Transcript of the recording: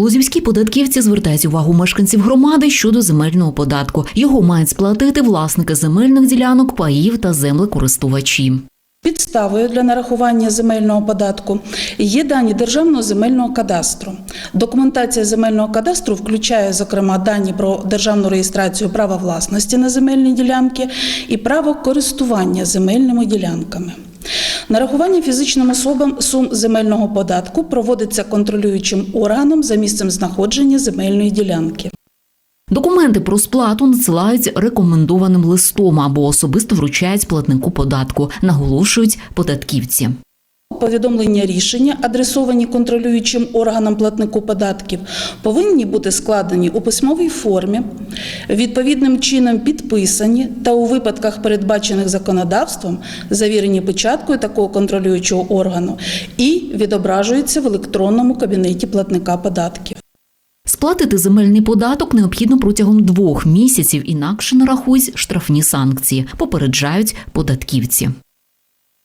Лозівські податківці звертають увагу мешканців громади щодо земельного податку. Його мають сплатити власники земельних ділянок, паїв та землекористувачі. Підставою для нарахування земельного податку є дані Державного земельного кадастру. Документація земельного кадастру включає, зокрема, дані про державну реєстрацію права власності на земельні ділянки і право користування земельними ділянками. Нарахування фізичним особам сум земельного податку проводиться контролюючим органом за місцем знаходження земельної ділянки. Документи про сплату надсилають рекомендованим листом або особисто вручають платнику податку, наголошують податківці. Повідомлення рішення, адресовані контролюючим органам платнику податків, повинні бути складені у письмовій формі, відповідним чином підписані та у випадках, передбачених законодавством, завірені печаткою такого контролюючого органу і відображуються в електронному кабінеті платника податків. Сплатити земельний податок необхідно протягом двох місяців, інакше нарахують штрафні санкції, попереджають податківці.